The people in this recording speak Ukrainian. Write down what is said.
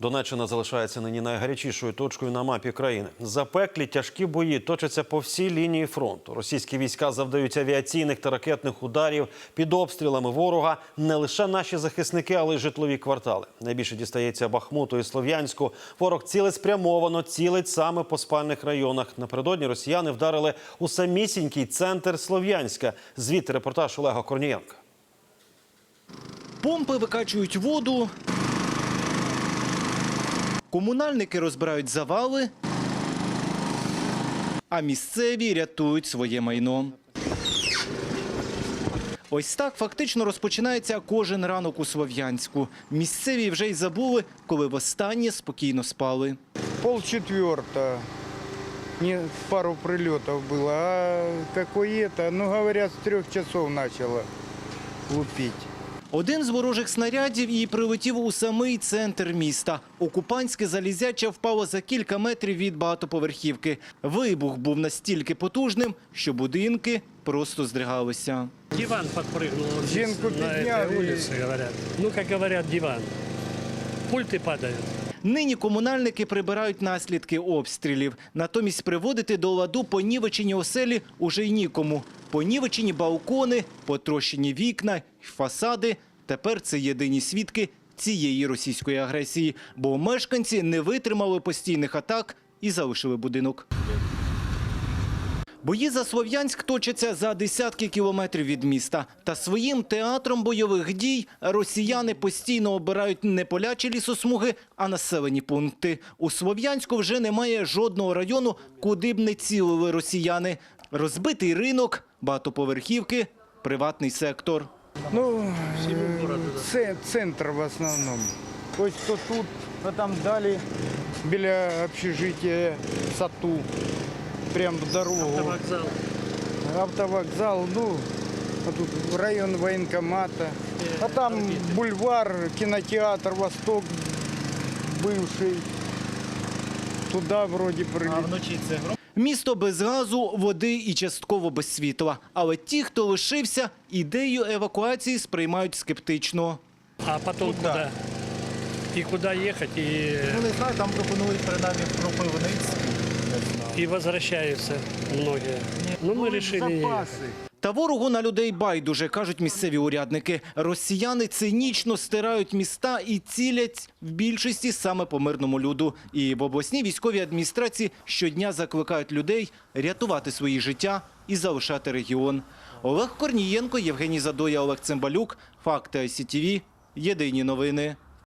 Донеччина залишається нині найгарячішою точкою на мапі країни. Запеклі тяжкі бої точаться по всій лінії фронту. Російські війська завдають авіаційних та ракетних ударів під обстрілами ворога. Не лише наші захисники, але й житлові квартали. Найбільше дістається Бахмуту і Слов'янську. Ворог цілеспрямовано цілить саме по спальних районах. Напередодні росіяни вдарили у самісінький центр Слов'янська. Звідти репортаж Олега Корнієнка. Помпи викачують воду. Комунальники розбирають завали, а місцеві рятують своє майно. Ось так фактично розпочинається кожен ранок у Слов'янську. Місцеві вже й забули, коли востаннє спокійно спали. Пол четвертого. Не, пару прилетов было. А какое-то, ну говорят, с трех часов начало лупить. Один з ворожих снарядів і прилетів у самий центр міста. Окупантське залізяче впало за кілька метрів від багатоповерхівки. Вибух був настільки потужним, що будинки просто здригалися. Диван подпрыгнул вот здесь, Жинку на этой подняли. улице, говорят. Ну, как говорят, диван. Пульты падают. Нині комунальники прибирають наслідки обстрілів. Натомість приводити до ладу понівечені оселі уже й нікому. Понівечені балкони, потрощені вікна, фасади. Тепер це єдині свідки цієї російської агресії, бо мешканці не витримали постійних атак і залишили будинок. Бої за Слов'янськ точаться за десятки кілометрів від міста. Та своїм театром бойових дій росіяни постійно обирають не полячі лісосмуги, а населені пункти. У Слов'янську вже немає жодного району, куди б не цілили росіяни. Розбитий ринок, багатоповерхівки, приватний сектор. Ну, це- центр в основном. Ось то тут, а там далі біля общежития САТУ. Прям в дорогу. Автовокзал. Автовокзал, ну, а тут район военкомата. А там бульвар, кинотеатр «Восток» бывший. Туда вроде прилетел. вночі це Місто без газу, води і частково без світла. Але ті, хто лишився, ідею евакуації сприймають скептично. А потом куда? И куда ехать, и, Ну, не знаю, там пропонують принаймні Кропивницький. и возвращаются многие. Ну, мы решили не ехать. Та ворогу на людей байдуже, кажуть місцеві урядники. Росіяни цинічно стирають міста і цілять в більшості саме по мирному люду. І в обласній військовій адміністрації щодня закликають людей рятувати свої життя і залишати регіон. Олег Корнієнко, Євгеній Задоя, Олег Цимбалюк. Факти ICTV. Єдині новини.